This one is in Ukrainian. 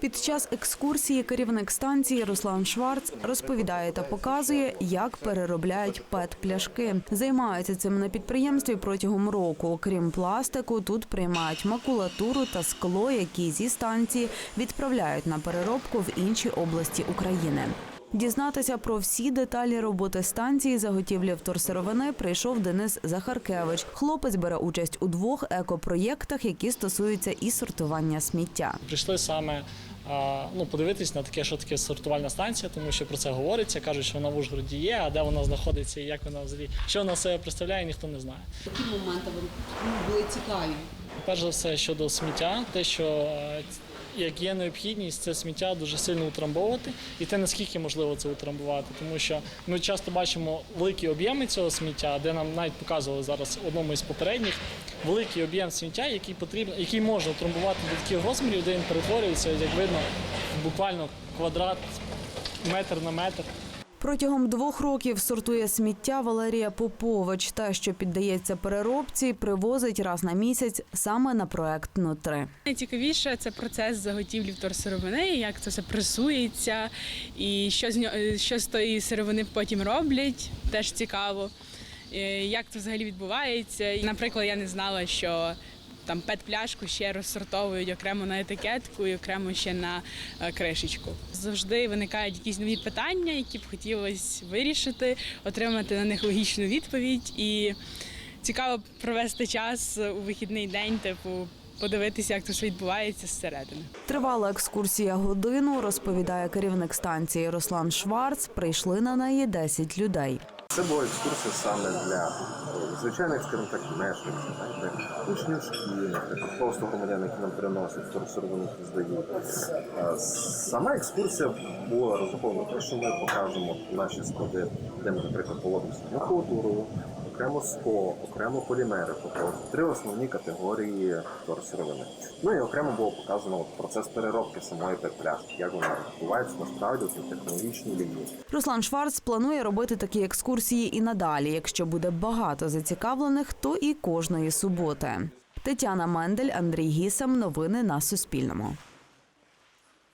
Під час екскурсії керівник станції Руслан Шварц розповідає та показує, як переробляють пет-пляшки. Займаються цим на підприємстві протягом року. Крім пластику, тут приймають макулатуру та скло, які зі станції відправляють на переробку в інші області України. Дізнатися про всі деталі роботи станції заготівлі вторсировини прийшов Денис Захаркевич. Хлопець бере участь у двох екопроєктах, які стосуються і сортування сміття. Прийшли саме ну, подивитись на таке, що таке сортувальна станція, тому що про це говориться. Кажуть, що вона в Ужгороді є, а де вона знаходиться і як вона взагалі, що вона себе представляє, ніхто не знає. Які моменти вам ну, були цікаві? Перш за все щодо сміття, те, що е, як є необхідність, це сміття дуже сильно утрамбовувати, і те наскільки можливо це утрамбувати, тому що ми часто бачимо великі об'єми цього сміття, де нам навіть показували зараз одному із попередніх великий об'єм сміття, який потрібно, який можна утрамбувати до таких розмірів, де він перетворюється, як видно, буквально квадрат, метр на метр. Протягом двох років сортує сміття Валерія Попович. Та, що піддається переробці, привозить раз на місяць саме на проект «Нутри». Найцікавіше це процес заготівлі вторсировини, як це все пресується, і що з нього що з тої сировини потім роблять, теж цікаво. Е, Як це взагалі відбувається. Наприклад, я не знала, що там пет-пляшку ще розсортовують окремо на етикетку і окремо ще на е, кришечку. Завжди виникають якісь нові питання, які б хотілося вирішити, отримати на них логічну відповідь. І цікаво провести час у вихідний день, типу, подивитися, як це все відбувається зсередини. Тривала екскурсія годину, розповідає керівник станції Руслан Шварц. Прийшли на неї 10 людей. Це була екскурсія саме для е, звичайних, скажімо так, мешканців, так, учнів шкіл, просто громадян, які нам приносять вторсировину здають. Е, Сама екскурсія була розрахована те, що ми покажемо наші склади, де ми, наприклад, поводимося на макулатурою, окремо скло, окремо полімери, тобто три основні категорії вторсировини. Ну і окремо було показано процес переробки самої петпляшки, як вона відбувається насправді на технологічній лінії. Руслан Шварц планує робити такі екскурсії і надалі. Якщо буде багато зацікавлених, то і кожної суботи. Тетяна Мендель, Андрій Гісем. Новини на Суспільному.